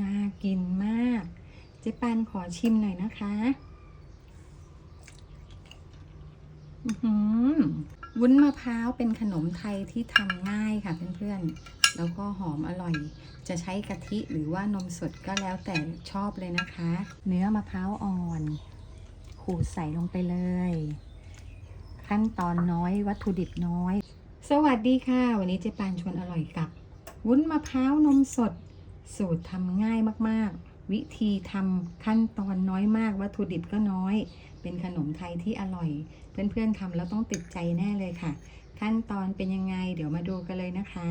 น่ากินมาก เจ๊ปานขอชิมหน่อยนะคะ วุ้นมะพร้าวเป็นขนมไทยที่ทำง่ายค่ะเพื่อนๆ แล้วก็หอมอร่อย จะใช้กะทิหรือว่านมสดก็แล้วแต่ชอบเลยนะคะ เนื้อมะพร้าวอ่อน ขูดใส่ลงไปเลย ขั้นตอนน้อยวัตถุดิบน้อย สวัสดีค่ะ วันนี้เจ๊ปานชวนอร่อยกับ วุ้นมะพร้าวนมสด สูตรทำง่ายมากๆ วิธีทำขั้นตอนน้อยมาก วัตถุดิบก็น้อย เป็นขนมไทยที่อร่อย เพื่อนๆทำแล้วต้องติดใจแน่เลยค่ะ ขั้นตอนเป็นยังไง เดี๋ยวมาดูกันเลยนะคะ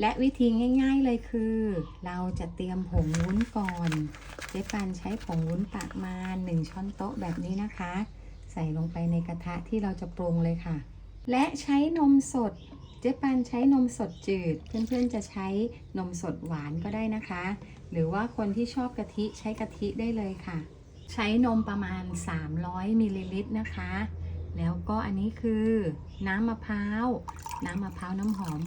และวิธีง่ายๆเลยคือ เราจะเตรียมผงวุ้นก่อนเจ๊ปานใช้ผงวุ้นประมาณ 1 ช้อนโต๊ะแบบนี้นะคะ ใส่ลงไปในกระทะที่เราจะปรุงเลยค่ะ และใช้นมสด เจ๊ปานใช้นมสดจืด เพื่อนๆจะใช้นมสดหวานก็ได้นะคะ หรือว่าคนที่ชอบกะทิใช้กะทิได้เลยค่ะ ใช้นมประมาณ 300มิลลิลิตรนะคะ แล้วก็อันนี้คือน้ำมะพร้าว น้ำมะพร้าวน้ำหอม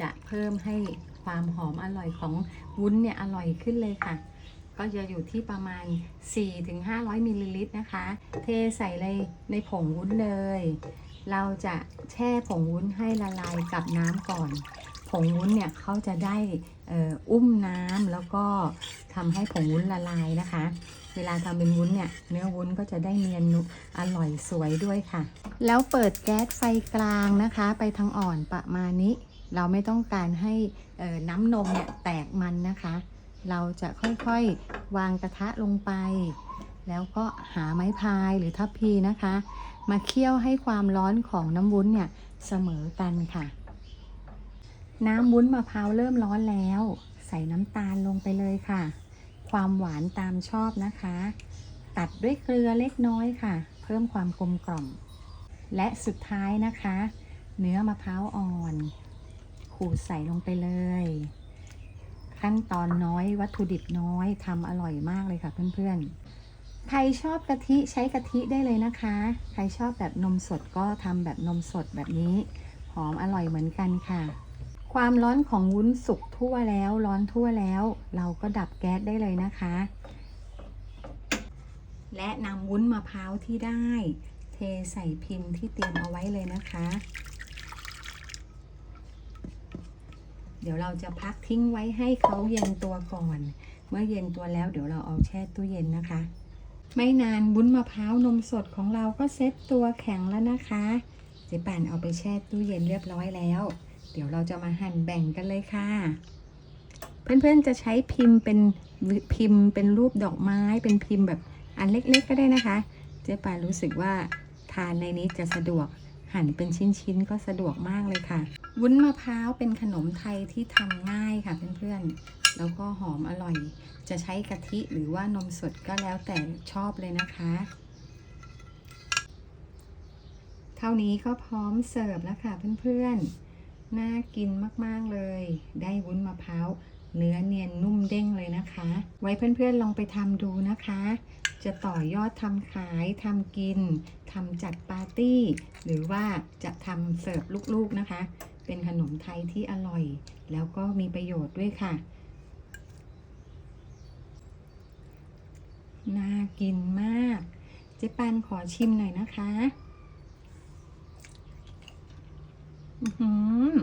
จะเพิ่มให้ความหอมอร่อยของวุ้นเนี่ยอร่อยขึ้นเลยค่ะ ก็จะอยู่ที่ประมาณ 4-500มิลลิลิตรนะคะ เทใส่เลยในผงวุ้นเลย เราจะแช่ผงวุ้นให้ละลายกับน้ำก่อน ผงวุ้นเนี่ยเขาจะได้อุ้มน้ำแล้วก็ทำให้ผงวุ้นละลายนะคะ เวลาทำเป็นวุ้นเนี่ยเนื้อวุ้นก็จะได้เนียนนุอร่อยสวยด้วยค่ะ แล้วเปิดแก๊สไฟกลางนะคะ ไปทางอ่อนประมาณนี้ เราไม่ต้องการให้น้ำนมเนี่ยแตกมันนะคะ เราจะค่อยๆวางกระทะลงไป แล้วก็หาไม้พายหรือทัพพีนะคะ มาเคี่ยวให้ความร้อนของน้ำวุ้นเนี่ยเสมอกันค่ะ น้ำวุ้นมะพร้าวเริ่มร้อนแล้ว ใส่น้ำตาลลงไปเลยค่ะ ความหวานตามชอบนะคะ ตัดด้วยเกลือเล็กน้อยค่ะ เพิ่มความกลมกล่อม และสุดท้ายนะคะ เนื้อมะพร้าวอ่อนขูดใส่ลงไปเลย ขั้นตอนน้อยวัตถุดิบน้อยทำอร่อยมากเลยค่ะเพื่อนๆ ใครชอบกะทิใช้กะทิได้เลยนะคะ ใครชอบแบบนมสดก็ทำแบบนมสดแบบนี้ หอมอร่อยเหมือนกันค่ะ ความร้อนของวุ้นสุกทั่วแล้วร้อนทั่วแล้ว เราก็ดับแก๊สได้เลยนะคะ และนำวุ้นมะพร้าวที่ได้ เทใส่พิมพ์ที่เตรียมเอาไว้เลยนะคะ เดี๋ยวเราจะพักทิ้งไว้ให้เขาเย็นตัวก่อน เมื่อเย็นตัวแล้วเดี๋ยวเราเอาแช่ตู้เย็นนะคะ ไม่นานบุ้นมะพร้าวนมสดของเราก็เซ็ตตัวแข็งแล้วนะคะเจ๊ป่นเอาไปแช่ตู้เย็นเรียบร้อยแล้ว เดี๋ยวเราจะมาหั่นแบ่งกันเลยค่ะ เพื่อนๆจะใช้พิมพ์เป็นพิมพ์เป็นรูปดอกไม้เป็นพิมพ์แบบอันเล็กๆก็ได้นะคะ เจ๊ป่นรู้สึกว่าทานในนี้จะสะดวก หั่นเป็นชิ้นๆก็สะดวกมากเลยค่ะ วุ้นมะพร้าวเป็นขนมไทยที่ทำง่ายค่ะเพื่อนๆ แล้วก็หอมอร่อย จะใช้กะทิหรือว่านมสดก็แล้วแต่ชอบเลยนะคะ เท่านี้ก็พร้อมเสิร์ฟแล้วค่ะเพื่อนๆ น่ากินมากๆเลย ได้วุ้นมะพร้าว เนื้อเนียนนุ่มเด้งเลยนะคะ ไว้เพื่อนๆลองไปทำดูนะคะ จะต่อยอดทำขายทำกินทำจัดปาร์ตี้ หรือว่าจะทำเสิร์ฟลูกๆนะคะ เป็นขนมไทยที่อร่อย แล้วก็มีประโยชน์ด้วยค่ะ น่ากินมาก เจ๊ปานขอชิมหน่อยนะคะ อือหือ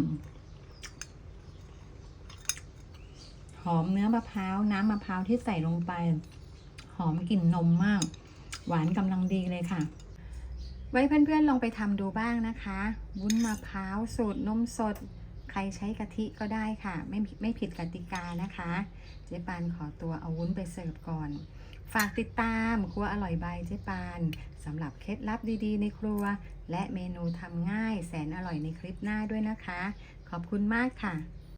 หอมเนื้อมะพร้าวน้ำมะพร้าวที่ใส่ลงไป หอมกลิ่นนมมาก หวานกำลังดีเลยค่ะ ไว้เพื่อนๆลองไปทำดูบ้างนะคะวุ้นมะพร้าวสูตรนมสด ใครใช้กะทิก็ได้ค่ะ ไม่ไม่ผิดกติกานะคะ เจ๊ปานขอตัวเอาวุ้นไปเสิร์ฟก่อน ฝากติดตามครัวอร่อยบายเจ๊ปานสำหรับเคล็ดลับดีๆ ในครัว และเมนูทำง่ายแสนอร่อยในคลิปหน้าด้วยนะคะ ขอบคุณมากค่ะ